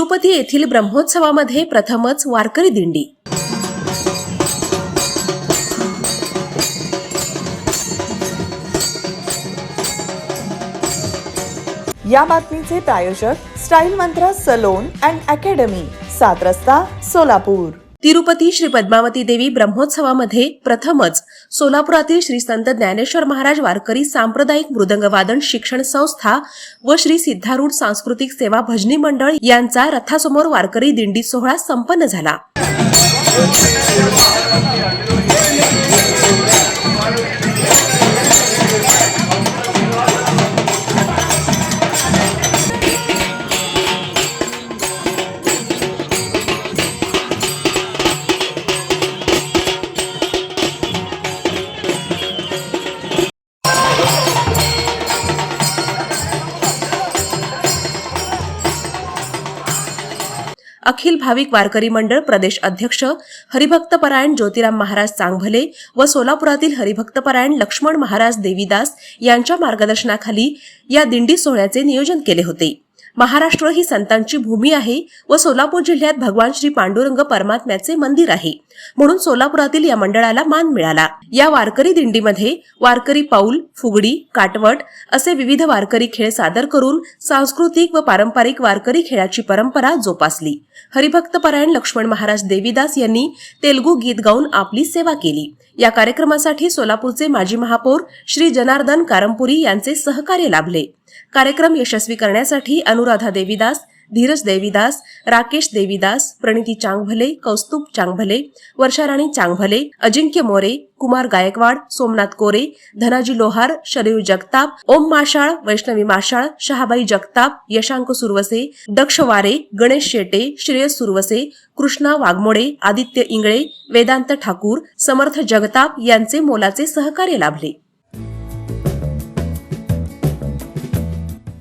तिरुपती येथील ब्रह्मोत्सवामध्ये प्रथमच वारकरी दिंडी. या बातमीचे प्रायोजक स्टाईल मंत्र salon and academy Saat Rasta Solapur. Tirupati Shri Padmavati देवी ब्रह्मोत्सवामध्ये प्रथमच सोलापुरातील श्री संत ज्ञानेश्वर महाराज वारकरी सांप्रदायिक मृदंगवादन शिक्षण संस्था व श्री सिद्धारूढ सांस्कृतिक सेवा भजनी मंडळ यांचा रथासमोर वारकरी दिंडी सोहळा संपन्न झाला. अखिल भाविक वारकरी मंडळ प्रदेश अध्यक्ष हरिभक्तपरायण ज्योतिराम महाराज चांगभले व सोलापुरातील हरिभक्तपरायण लक्ष्मण महाराज देवीदास यांच्या मार्गदर्शनाखाली या दिंडी सोहळ्याचे नियोजन केले होते. महाराष्ट्र ही संतांची भूमी आहे व सोलापूर जिल्ह्यात भगवान श्री पांडुरंग परमात्म्याचे मंदिर आहे. म्हणून सोलापुरातील या मंडळाला मान मिळाला. या वारकरी दिंडीमध्ये वारकरी पाऊल फुगडी काटवट असे विविध वारकरी खेळ सादर करून सांस्कृतिक व पारंपरिक वारकरी खेळाची परंपरा जोपासली. हरिभक्तपरायण लक्ष्मण महाराज देवीदास यांनी तेलगू गीत गाऊन आपली सेवा केली. या कार्यक्रमासाठी सोलापूरचे माजी महापौर श्री जनार्दन कारंपुरी यांचे सहकार्य लाभले. कार्यक्रम यशस्वी करण्यासाठी अनुराधा देवीदास धीरज देवीदास राकेश देवीदास प्रणिती चांगभले कौस्तुभ चांगभले वर्षाराणी चांगभले अजिंक्य मोरे कुमार गायकवाड सोमनाथ कोरे धनाजी लोहार शरयू जगताप ओम माशाळ वैष्णवी माशाळ शहाबाई जगताप यशांक सुरवसे दक्ष वारे गणेश शेटे श्रेयस सुरवसे कृष्णा वाघमोडे आदित्य इंगळे वेदांत ठाकूर समर्थ जगताप यांचे मोलाचे सहकार्य लाभले.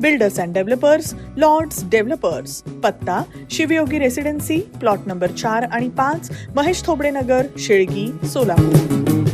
builders and developers lords developers पत्ता शिवयोगी रेसिडेन्सी प्लॉट नंबर चार आणि पाच महेश थोबडे नगर शेळगी सोलापूर.